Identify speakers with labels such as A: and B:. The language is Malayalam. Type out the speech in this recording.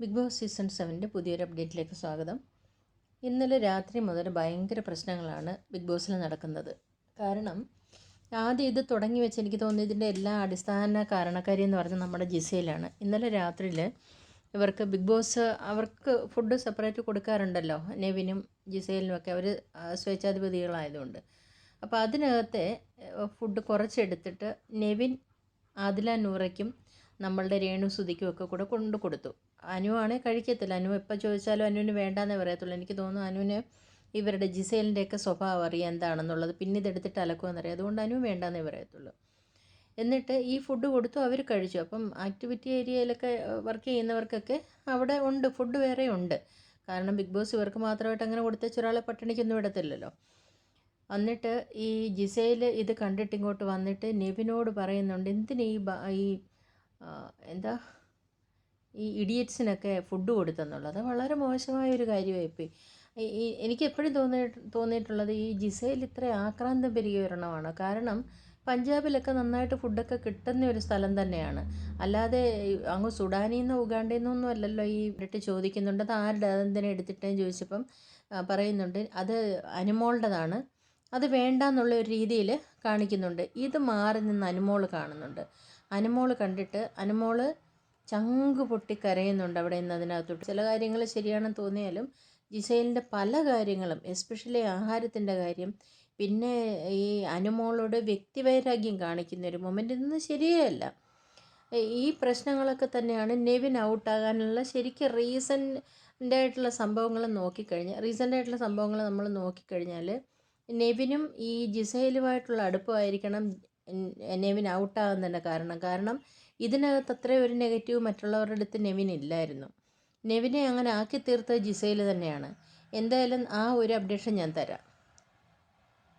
A: ബിഗ് ബോസ് സീസൺ സെവന്റെ പുതിയൊരു അപ്ഡേറ്റിലേക്ക് സ്വാഗതം. ഇന്നലെ രാത്രി മുതൽ ഭയങ്കര പ്രശ്നങ്ങളാണ് ബിഗ് ബോസിൽ നടക്കുന്നത്. കാരണം ആദ്യം ഇത് തുടങ്ങി വെച്ച് എനിക്ക് തോന്നുന്നു ഇതിന്റെ എല്ലാ അടിസ്ഥാന കാരണക്കാരി എന്ന് പറഞ്ഞാൽ നമ്മുടെ ജിസയിലാണ് ഇന്നലെ രാത്രിയിൽ ഇവർക്ക് ബിഗ് ബോസ് അവർക്ക് ഫുഡ് സെപ്പറേറ്റ് കൊടുക്കാറുണ്ടല്ലോ നെവിനും ജിസയിലുമൊക്കെ അവർ സ്വേച്ഛാധിപതികളായതുകൊണ്ട്. അപ്പോൾ അതിനകത്തെ ഫുഡ് കുറച്ചെടുത്തിട്ട് നെവിൻ ആദില നൂറയ്ക്കും നമ്മളുടെ രേണു സുധിക്കും ഒക്കെ കൂടെ കൊണ്ടു കൊടുത്തു. അനു ആണേ കഴിക്കത്തില്ല. അനു എപ്പോൾ ചോദിച്ചാലും അനുവിന് വേണ്ടാന്നേ പറയത്തുള്ളൂ. എനിക്ക് തോന്നുന്നു അനുവിന് ഇവരുടെ ജിസേലിന്റെയൊക്കെ സ്വഭാവം അറിയാം എന്താണെന്നുള്ളത്. പിന്നെ ഇതെടുത്തിട്ട് അലക്കുമെന്നറിയാം. അതുകൊണ്ട് അനു വേണ്ടാന്നേ പറയത്തുള്ളൂ. എന്നിട്ട് ഈ ഫുഡ് കൊടുത്തു അവർ കഴിച്ചു. അപ്പം ആക്ടിവിറ്റി ഏരിയയിലൊക്കെ വർക്ക് ചെയ്യുന്നവർക്കൊക്കെ അവിടെ ഉണ്ട്. ഫുഡ് വേറെ ഉണ്ട്. കാരണം ബിഗ് ബോസ് ഇവർക്ക് മാത്രമായിട്ട് അങ്ങനെ കൊടുത്തേച്ച് ഒരാളെ പട്ടിണിക്കൊന്നും ഇടത്തില്ലല്ലോ എന്നിട്ട് ഈ ജിസയിൽ ഇത് കണ്ടിട്ട് ഇങ്ങോട്ട് വന്നിട്ട് നെവിനോട് പറയുന്നുണ്ട് എന്തിനീ ഈ എന്താ? ഈ ഇഡിയറ്റ്സിനൊക്കെ ഫുഡ് കൊടുത്തെന്നുള്ളത് വളരെ മോശമായ ഒരു കാര്യമായിപ്പോയി ഈ എനിക്ക് എപ്പോഴും തോന്നി തോന്നിയിട്ടുള്ളത് ഈ ജിസയിൽ ഇത്ര ആക്രാന്തം പെരുകിയ കാരണം പഞ്ചാബിലൊക്കെ നന്നായിട്ട് ഫുഡൊക്കെ കിട്ടുന്ന ഒരു സ്ഥലം തന്നെയാണ്. അല്ലാതെ അങ്ങ് സുഡാനിൽ നിന്നോ ഉഗാണ്ടയിൽ നിന്നൊന്നും അല്ലല്ലോ ഈ ഇട്ട് ചോദിക്കുന്നുണ്ട്. അത് ആരുടെ? അതെന്തിനെ എടുത്തിട്ടേന്ന് ചോദിച്ചപ്പം പറയുന്നുണ്ട്. അത് അനുമോളുടേതാണ് അത് വേണ്ട എന്നുള്ള ഒരു രീതിയിൽ കാണിക്കുന്നുണ്ട്. ഇത് മാറി നിന്ന് അനുമോൾ കാണുന്നുണ്ട്. അനുമോൾ കണ്ടിട്ട് അനുമോൾ ചങ്ക് പൊട്ടി കരയുന്നുണ്ട് അവിടെ നിന്ന് അതിനകത്തോട്ട്. ചില കാര്യങ്ങൾ ശരിയാണെന്ന് തോന്നിയാലും ജിസൈലിന്റെ പല കാര്യങ്ങളും എസ്പെഷ്യലി ആഹാരത്തിന്റെ കാര്യം പിന്നെ ഈ അനുമോളോട് വ്യക്തിവൈരാഗ്യം കാണിക്കുന്ന ഒരു മൊമെന്റ് ഇതൊന്നും ശരിയല്ല. ഈ പ്രശ്നങ്ങളൊക്കെ തന്നെയാണ് നെവിൻ ഔട്ടാകാനുള്ള ശരിക്കും റീസന്റ് ആയിട്ടുള്ള സംഭവങ്ങൾ നോക്കിക്കഴിഞ്ഞാൽ റീസെന്റ് ആയിട്ടുള്ള സംഭവങ്ങൾ നമ്മൾ നോക്കിക്കഴിഞ്ഞാൽ നെവിനും ഈ ജിസൈലുമായിട്ടുള്ള അടുപ്പമായിരിക്കണം നെവിൻ ഔട്ടാകുന്നതിന്റെ കാരണം. കാരണം ഇതിനകത്ത് അത്ര ഒരു നെഗറ്റീവ് മറ്റുള്ളവരുടെ അടുത്ത് നെവിൻ ഇല്ലായിരുന്നു. നെവിനെ അങ്ങനെ ആക്കി തീർത്തത് ജിസയിൽ തന്നെയാണ്. എന്തായാലും ആ ഒരു അപ്ഡേഷൻ ഞാൻ തരാം.